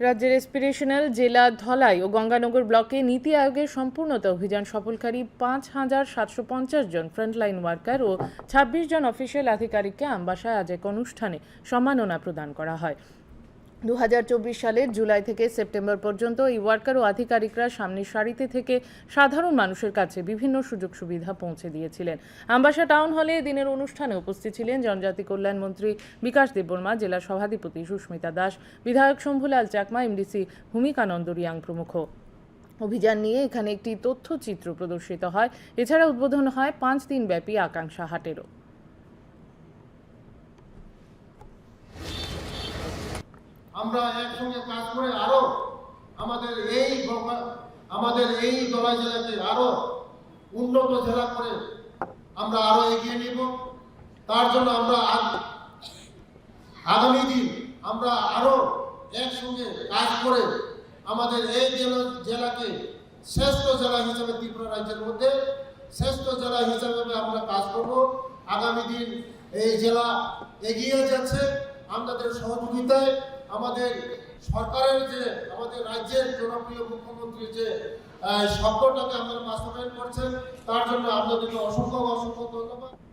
রাজ্যের এসপিরেশনাল জেলা, ধলাই ও গঙ্গানগর ব্লকে নীতি আয়োগের সম্পূর্ণতা অভিযান সফলকারী পাঁচ হাজার সাতশো পঞ্চাশ জন ফ্রন্টলাইন ওয়ার্কার ও ছাব্বিশ জন অফিসিয়াল আধিকারিককে আমবাসায় আজ এক অনুষ্ঠানে সম্মাননা প্রদান করা হয়। দু হাজার চব্বিশ সালের জুলাই থেকে সেপ্টেম্বর পর্যন্ত এই ওয়ার্কার ও আধিকারিকরা সামনের সারিতে থেকে সাধারণ মানুষের কাছে বিভিন্ন সুযোগ সুবিধা পৌঁছে দিয়েছিলেন। আম্বাসা টাউন হলে দিনের অনুষ্ঠানে উপস্থিত ছিলেন জনজাতি কল্যাণ মন্ত্রী বিকাশ দেববর্মা, জেলা সভাধিপতি সুস্মিতা দাস, বিধায়ক শম্ভুলাল চাকমা, এমডিসি ভূমিকানন্দ রিয়াং প্রমুখ। অভিযান নিয়ে এখানে একটি তথ্যচিত্র প্রদর্শিত হয়। এছাড়া উদ্বোধন হয় পাঁচ দিন ব্যাপী আকাঙ্ক্ষা হাটেরও। আমরা একসঙ্গে কাজ করে আরও আমাদের এই আমাদের এই দলাই জেলাকে আরও উন্নত জেলা করে আমরা আরও এগিয়ে নিব। তার জন্য আমরা আগ- আগামী দিন আমরা আরও একসঙ্গে কাজ করে আমাদের এই জেলা, জেলাকে শ্রেষ্ঠ জেলা হিসেবে ত্রিপুরা রাজ্যের মধ্যে শ্রেষ্ঠ জেলা হিসেবে আমরা কাজ করব। আগামী দিন এই জেলা এগিয়ে যাচ্ছে। আমাদের সহযোগিতায় আমাদের সরকারের যে, আমাদের রাজ্যের জনপ্রিয় মুখ্যমন্ত্রী যে শব্দটাকে আপনারা বাস্তবায়ন করছেন, তার জন্য আপনাদেরকে অসংখ্য অসংখ্য ধন্যবাদ।